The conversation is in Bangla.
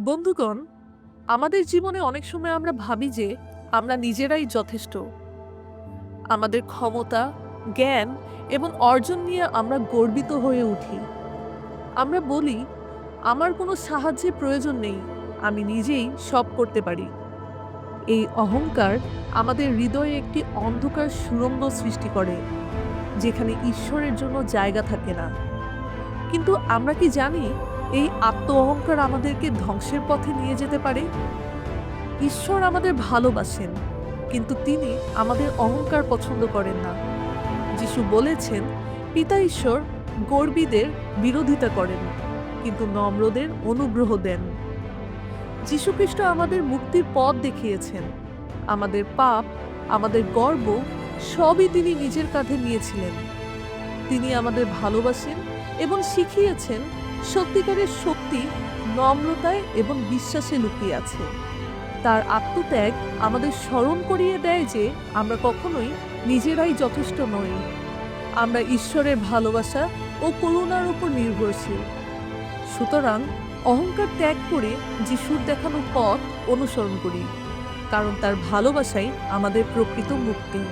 বন্ধুগণ, আমাদের জীবনে অনেক সময় আমরা ভাবি যে আমরা নিজেরাই যথেষ্ট। আমাদের ক্ষমতা, জ্ঞান এবং অর্জন নিয়ে আমরা গর্বিত হয়ে উঠি। আমরা বলি, আমার কোনো সাহায্যের প্রয়োজন নেই, আমি নিজেই সব করতে পারি। এই অহংকার আমাদের হৃদয়ে একটি অন্ধকার সুরঙ্গ সৃষ্টি করে, যেখানে ঈশ্বরের জন্য জায়গা থাকে না। কিন্তু আমরা কি জানি এই আত্ম অহংকার আমাদেরকে ধ্বংসের পথে নিয়ে যেতে পারে? ঈশ্বর আমাদের ভালোবাসেন, কিন্তু তিনি আমাদের অহংকার পছন্দ করেন না। যিশু বলেছেন, পিতা ঈশ্বর গর্বীদের বিরোধিতা করেন, কিন্তু নম্রদের অনুগ্রহ দেন। যীশুখ্রিস্ট আমাদের মুক্তির পথ দেখিয়েছেন। আমাদের পাপ, আমাদের গর্ব, সবই তিনি নিজের কাঁধে নিয়েছিলেন। তিনি আমাদের ভালোবাসেন এবং শিখিয়েছেন সত্যিকারের শক্তি, নম্রতায় এবং বিশ্বাসে লুকিয়ে আছে। তার আত্মত্যাগ আমাদের স্মরণ করিয়ে দেয় যে আমরা কখনোই নিজেরাই যথেষ্ট নই। আমরা ঈশ্বরের ভালোবাসা ও করুণার উপর নির্ভরশীল। সুতরাং অহংকার ত্যাগ করে যিশুর দেখানো পথ অনুসরণ করি, কারণ তার ভালোবাসাই আমাদের প্রকৃত মুক্তি।